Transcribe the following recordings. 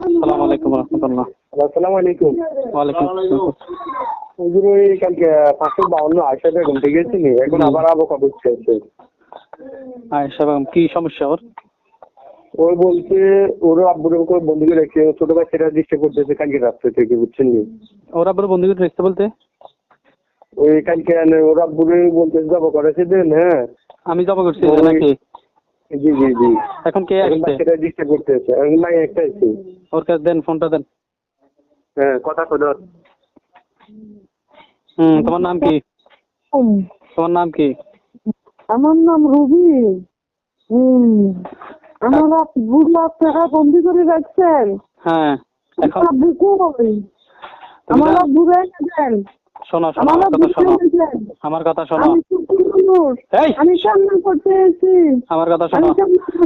আসসালামু আলাইকুম রহমতুল্লাহ। আসসালামু আলাইকুম ওয়ালাইকুম হুজুর ওই কালকে পাঁচশো বাউন্ন আয়সা বেগম ঠিক আছে এখন আবার আবো কবে চাইছে আয়েশা বেগম কি সমস্যা ওর? ওই বলছে ওর আব্বুর করে বন্ধু করে রেখে ছোট বাচ্চাটা ডিস্টার্ব করতেছে কালকে রাত্রে থেকে বুঝছেন নি? ওরা বলে বন্ধু রেখেছে বলতে? ওই কালকে ওর আব্বুরে বলতেছে যাব করেছে দেন হ্যাঁ। আমি জমা করছি নাকি? জি জি জি। এখন কে আসছে? বাচ্চাটা ডিস্টার্ব করতেছে। নাই একটা আছে ওর কাছে দেন ফোনটা দেন। হ্যাঁ কথা কদর হুম তোমার নাম কি? তোমার নাম কি? আমার নাম রুবি। হুম আমার আব্বু লাখ টাকা বন্দি করে রাখছেন। হ্যাঁ এখন কই আমার আব্বু রেখে দেন শোনো শোনো আমার কথা শোনো। আমার কথা শোনো। এই! আমি কান্না করতে এসেছি। আমার কথা শোনো।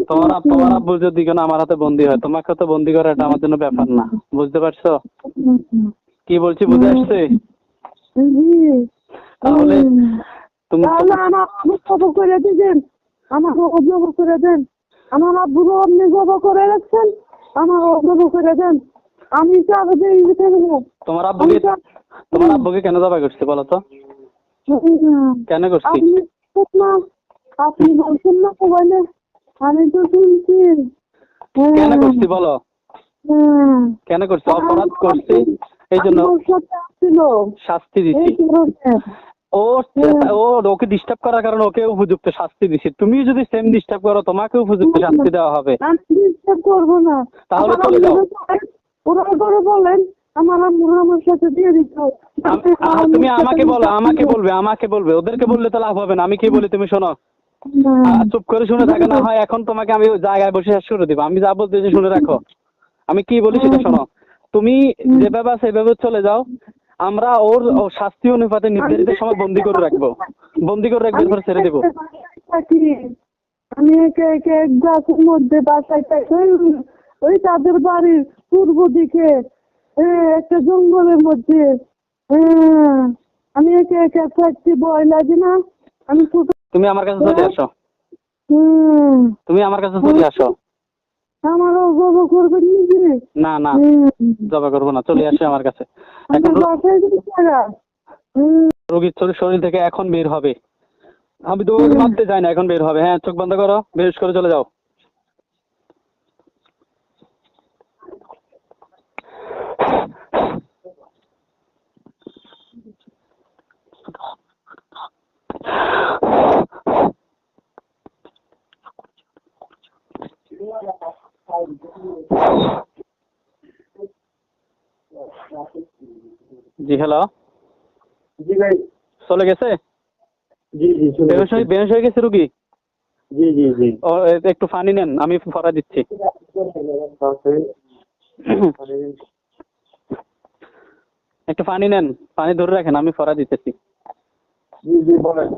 তোমার তোমার আব্বু যদি কেন আমার হাতে বন্দি হয় তোমাকে তো বন্দি করা এটা আমার জন্য ব্যাপার না। বুঝতে পারছ। কি বলছি বুঝে আসছে? তাহলে। তুমি আমার আব্বু করে দিবেন। আমার জব করে দেন। আমার আব্বুরও আপনি জব করে রাখছেন। আমার জব করে দেন। আমি এই থাকব। তোমার আব্বুকে তোমার আব্বুকে কেন জবাই করছে বলো তো? কেন করছি? আপনি বলছেন না মোবাইলে। আমি তো শুনছি। হ্যাঁ, কেন করছি বলো? হ্যাঁ। কেন করছি? অপরাধ করছি। এই জন্য শাস্তি কারণে ও ও ওকে ডিস্টার্ব করার কারণে ওকে উপযুক্ত শাস্তি দিছি। তুমি যদি সেম ডিস্টার্ব করো তোমাকে উপযুক্ত শাস্তি দেওয়া হবে। ডিস্টার্ব করব না। তাহলে চলে যাও। ওরা করে বলেন আমার আমার সাথে দিয়ে দিত। তুমি আমাকে বলো আমাকে বলবে আমাকে বলবে। ওদেরকে বললে তো লাভ হবে না। আমি কি বলি তুমি শোনো? চুপ করে শুনে থাকে না। হয় এখন তোমাকে আমি জায়গায় বসে শেষ করে দিব। আমি যা বলতেছি শুনে রাখো। আমি কি বলি সেটা শোনো। তুমি যেভাবে আছে সেভাবে চলে যাও। আমরা ওর শাস্তি অনুপাতে নির্ধারিত সময় বন্দি করে রাখব। বন্দি করে রাখব এরপর ছেড়ে দেবো। আমি একে একে এক গাছের মধ্যে বাসায় ওই- তাদের বাড়ির পূর্ব দিকে একটা জঙ্গলের মধ্যে। হ্যাঁ, আমি একে একে থাকছি ভয় লাগে না। আমি তুমি আমার কাছে চলে আসো। তুমি আমার কাছে চলে আসো। আমারও করবেন নিজে? না না জবা করব না চলে আসো আমার কাছে। রোগীর শরীর- থেকে এখন বের হবে। আমি তো মারতে যাই না এখন বের হবে। হ্যাঁ চোখ বন্ধ করো বেশ করে চলে যাও। জি হ্যালো জি ভাই। চলে গেছে? জি জি হয়ে হয়ে গেছে রুগী? জি জি জি। ও একটু পানি নেন আমি ফরা দিচ্ছি। একটু পানি নেন পানি ধরে রাখেন আমি ফরা দিতেছি। জি জি বলেন।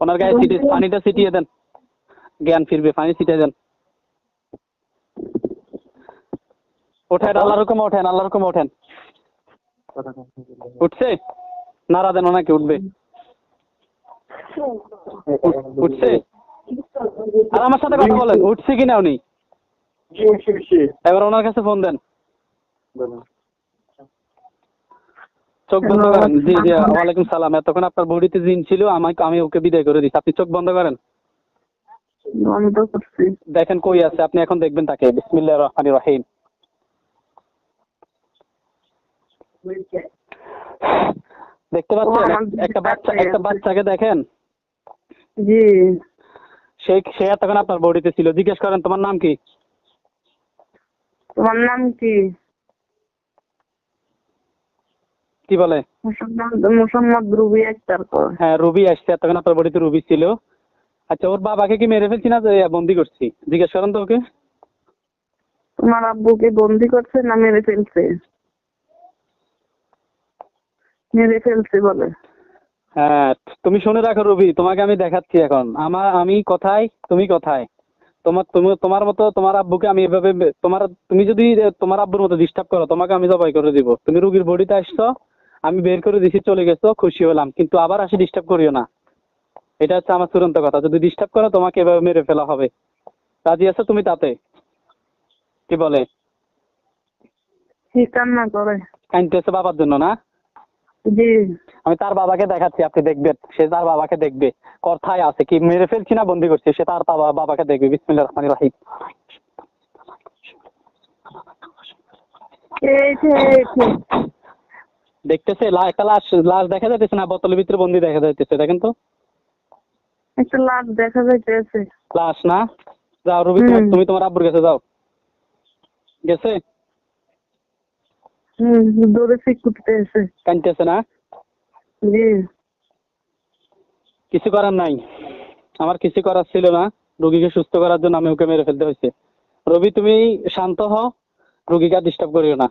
ওনার গায়ে ছিটিয়ে পানিটা ছিটিয়ে দেন। জ্ঞান ফিরবে পানি ছিটিয়ে দেন। ওঠেন আল্লাহ রকম ওঠেন আল্লাহ রকম ওঠেন। উঠছে? নাড়া দেন ওনাকে উঠবে। উঠছে? আর আমার সাথে কথা বলেন উঠছে কিনা উনি? এবার ওনার কাছে ফোন দেন। চোখ বন্ধ করেন। জি জি ওয়ালাইকুম সালাম। এতক্ষণ আপনার বডিতে জিন ছিল আমাকে আমি ওকে বিদায় করে দিচ্ছি। আপনি চোখ বন্ধ করেন। বন্ধ করছি। দেখেন কই আছে। আপনি এখন দেখবেন তাকে। বিসমিল্লাহির রহমানির রহিম। দেখতে পাচ্ছেন? একটা বাচ্চা একটা বাচ্চাকে দেখেন। জি। সে সে এতক্ষণ আপনার বডিতে ছিল। জিজ্ঞেস করেন তোমার নাম কি? তোমার নাম কি? কি বলে? রুবি হ্যাঁ রুবি আসছে এতক্ষণ আপনার বডিতে রুবি ছিল। আচ্ছা ওর বাবাকে কি মেরে ফেলছি না বন্দি করছি? জিজ্ঞেস করেন তো ওকে। তোমার আব্বুকে বন্দি করছে না মেরে ফেলছে? মেরে ফেলছে বলে। হ্যাঁ তুমি শুনে রাখো রবি তোমাকে আমি দেখাচ্ছি এখন। আমার আমি কোথায় তুমি কোথায়? তোমার তুমি তোমার মতো তোমার আব্বুকে আমি এভাবে তোমার তুমি যদি তোমার আব্বুর মতো ডিস্টার্ব করো তোমাকে আমি জবাই করে দিব। তুমি রুগীর বডিতে আসছো আমি বের করে দিছি চলে গেছো খুশি হলাম কিন্তু আবার আসি ডিস্টার্ব করিও না। এটা হচ্ছে আমার চূড়ান্ত কথা। যদি ডিস্টার্ব করো তোমাকে এভাবে মেরে ফেলা হবে। রাজি আছো তুমি তাতে? কি বলে? কি কান্না করে কাইনতেছে বাবার জন্য না? জি। আমি তার বাবাকে দেখাচ্ছি আপনি দেখবেন। সে তার বাবাকে দেখবে। কথায় আছে কি মেরে ফেলছি না বন্দি করছি? সে তার বাবা বাবাকে দেখবে। বিসমিল্লাহ রহমান রাহিম। এই দেখতেছে লা- একটা লাশ লাশ দেখা যাইতেছে না বোতলের ভিতরে বন্দি দেখা যাইতেছে দেখেন তো। একটা লাভ দেখা যাইতেছে। লাশ না? যাও রবি তুমি- তোমার আব্বুর কাছে যাও। গেছে? হুম দৌড়ে ফিক কানতেছে না? জি। কিছু করার নাই। আমার কিছু করার ছিল না। রোগীকে সুস্থ করার জন্য আমি ওকে মেরে ফেলতে হয়েছে। রবি তুমি শান্ত হও। রোগীকে ডিস্টার্ব করিও না।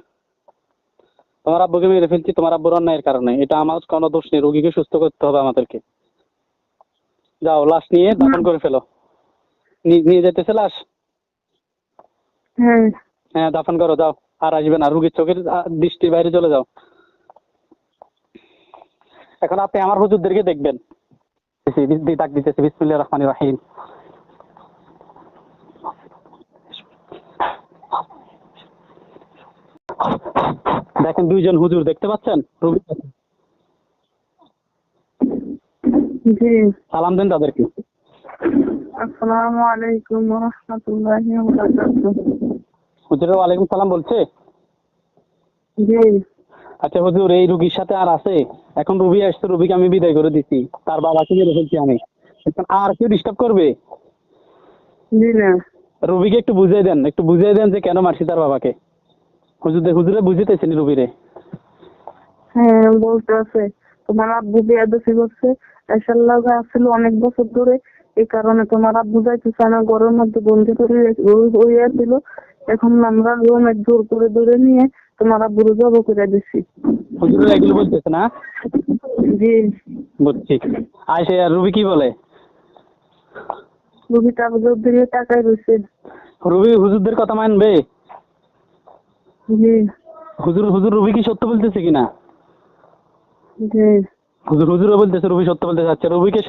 তোমার আব্বুকে মেরে ফেলছি তোমার আব্বুর অন্যায়ের কারণে। এটা আমার কোনো দোষ নেই রোগীকে সুস্থ করতে হবে আমাদেরকে। যাও লাশ নিয়ে দাফন করে ফেলো। নিয়ে যেতেছে লাশ? হ্যাঁ দাফন করো যাও। আর আসবে না রুগীর চোখের দৃষ্টির বাইরে চলে যাও। এখন আপনি আমার হুজুরদেরকে দেখবেন। ডাক দিতেছে বিসমিল্লাহির রহমানির রহিম। দেখেন দুইজন হুজুর দেখতে পাচ্ছেন? জি। সালাম দেন তাদেরকে। আসসালামু আলাইকুম ওয়া রাহমাতুল্লাহি ওয়া বারাকাতুহু। হুজুরের ওয়ালাইকুম সালাম বলছে? জি। আচ্ছা হুজুর এই রুগীর সাথে আর আছে? এখন রুবি আসছে রুবিকে আমি বিদায় করে দিছি। তার বাবাকে মেরে ফেলছি আমি। এখন আর কেউ ডিস্টার্ব করবে? জি না। রুবিকে একটু বুঝিয়ে দেন একটু বুঝিয়ে দেন যে কেন মারছি তার বাবাকে। হুজুর হুজুরে বুঝিতেছেন রুবিরে হ্যাঁ বলতে আছে। তোমার আব্বু বেয়াদবি করছে। এসার লাগে আসছিল অনেক বছর ধরে। এই কারণে তোমার আব্বু যাইতেছে না ঘরের মধ্যে বন্দি করে হইয়াছিল এখন আমরা রুমে জোর করে ধরে নিয়ে তোমার আব্বুর জব করে দিছি। হুজুরে এগুলো বলতেছে না? জি। বুঝছি। আইসে আর রুবি কি বলে? রুগী তার দিয়ে টাকায় রয়েছে রুবি হুজুরদের কথা মানবে? জি। হুজুর হুজুর রুবি কি সত্য বলতেছে কিনা? জি। হুজুর হুজুরও বলতেছে রুবি সত্য বলতে চাচ্ছে রুবিকে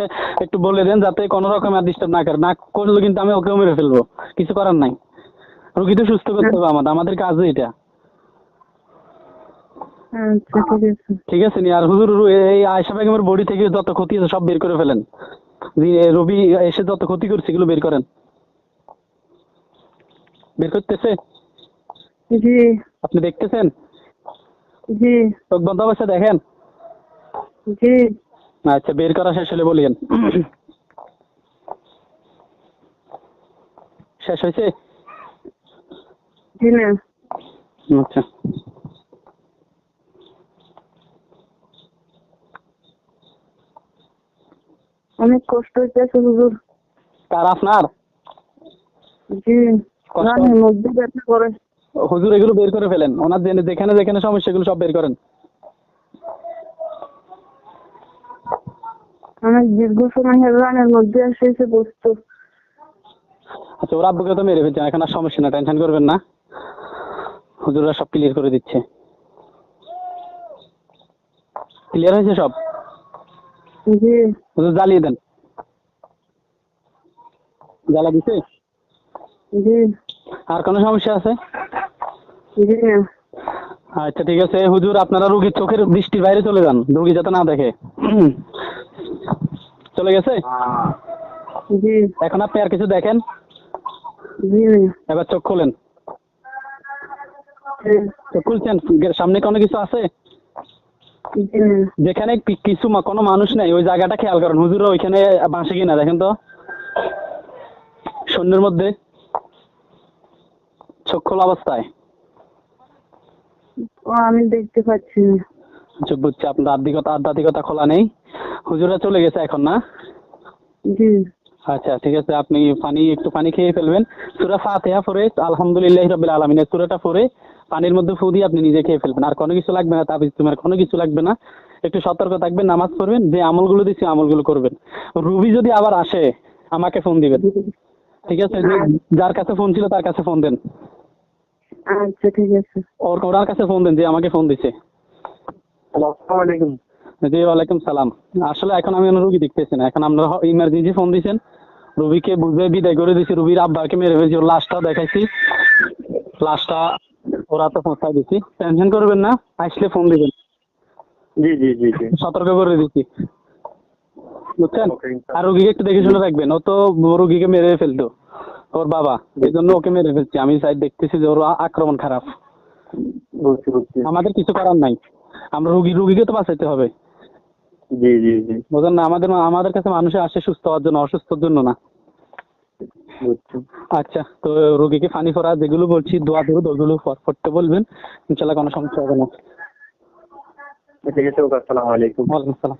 একটু বলে দেন যাতে কোনো রকম আর ডিস্টার্ব না করে। না করলে কিন্তু আমি ওকেও মেরে ফেলব। কিছু করার নাই। রুগী তো সুস্থ করতে হবে আমাদের। আমাদের কাজ এটা। আচ্ছা ঠিক আছে। নি? আর হুজুর এই আয়সা বেগমের বডি থেকে যত ক্ষতি আছে সব বের করে ফেলেন। রবি এসে যত ক্ষতি করছে এগুলো বের করেন। বের করতেছে? জি। আপনি দেখতেছেন? জি। চোখ বন্ধ অবস্থা দেখেন? জি। আচ্ছা বের করা শেষ হলে বলিয়েন শেষ হয়েছে? জি না। আচ্ছা। অনেক কষ্ট হইতেছে হুজুর। কার আপনার? জি? মধ্যে ব্যথা করে হুজুর এগুলো বের করে ফেলেন। ওনার জেনে- যেখানে যেখানে সমস্যা সব বের করেন। অনেক দীর্ঘ সময় রানের মধ্যে এসে এসে বসতো। আচ্ছা ওর আব্বুকে তো মেরে ফেলছেন এখন আর সমস্যা না টেনশন করবেন না। হুজুররা সব ক্লিয়ার করে দিচ্ছে। ক্লিয়ার হয়েছে সব? জি। হুজুর জ্বালিয়ে দেন। জ্বালা দিছে? জি। আর কোনো সমস্যা আছে? আচ্ছা ঠিক আছে। হুজুর আপনারা রুগীর চোখের দৃষ্টির বাইরে চলে যান। রুগী যাতে না দেখে। চলে গেছে? এখন আপনি আর কিছু দেখেন? এবার চোখ খোলেন। চোখ খুলছেন? সামনে কোনো কিছু আছে? যেখানে কিছু কোনো মানুষ নেই। ওই জায়গাটা খেয়াল করেন। হুজুর ওইখানে বাঁশে কিনা দেখেন তো। শূন্যের মধ্যে। চোখ খোলা অবস্থায়। আমি দেখতে পাচ্ছি না। চোখ বুঝছে আপনার আধ্যাত্মিকতা আধ্যাত্মিকতা খোলা নেই। হুজুরা চলে গেছে এখন না? জি। আচ্ছা ঠিক আছে আপনি পানি একটু পানি খেয়ে ফেলবেন। সুরা ফাতিহা পরে আলহামদুলিল্লাহ রাব্বিল আলামিন এই সূরাটা পরে পানির মধ্যে ফু দিয়ে আপনি নিজে খেয়ে ফেলবেন। আর কোনো কিছু লাগবে না তাবিজ তোমার কোনো কিছু লাগবে না। একটু সতর্ক থাকবেন নামাজ পড়বেন যে আমলগুলো দিচ্ছি আমলগুলো করবেন। রুবি যদি আবার আসে আমাকে ফোন দিবেন। ঠিক আছে যার কাছে ফোন ছিল তার কাছে ফোন দেন। আচ্ছা ঠিক আছে। ওর ওনার কাছে ফোন দেন যে আমাকে ফোন দিছে। আসসালামু আলাইকুম। জি ওয়ালাইকুম সালাম। আসলে এখন আমি রুগী দেখতেছি না। এখন আমরা ইমার্জেন্সি ফোন দিয়েছেন রুবিকে বুঝে বিদায় করে দিয়েছি রুবির আব্বাকে মেরে ফেলছি। ওর লাশটা দেখাইছি। লাশটা ওরা তো পৌঁছায় দিছি। টেনশন করবেন না আসলে ফোন দিবেন। জি জি জি জি। সতর্ক করে দিচ্ছি বুঝছেন? আর রুগীকে একটু দেখে শুনে রাখবেন। ও তো রুগীকে মেরে ফেলতো। ওর বাবা এই জন্য ওকে মেরে ফেলছি। আমি সাইড দেখতেছি যে ওর আক্রমণ খারাপ। বুঝছি বুঝছি। আমাদের কিছু করার নাই। আমরা রুগী রুগীকে তো বাঁচাইতে হবে। জি জি জি। বুঝলেন না আমাদের আমাদের কাছে মানুষে আসে সুস্থ হওয়ার জন্য অসুস্থর জন্য না। আচ্ছা তো রোগীকে পানি ফোড়া যেগুলো বলছি দোয়া দেবো ওগুলো পড়তে বলবেন। ইনশাল্লাহ কোনো সমস্যা হবে না। ঠিক আছে ওকে আসসালামু আলাইকুম। ওয়ালাইকুম আসসালাম।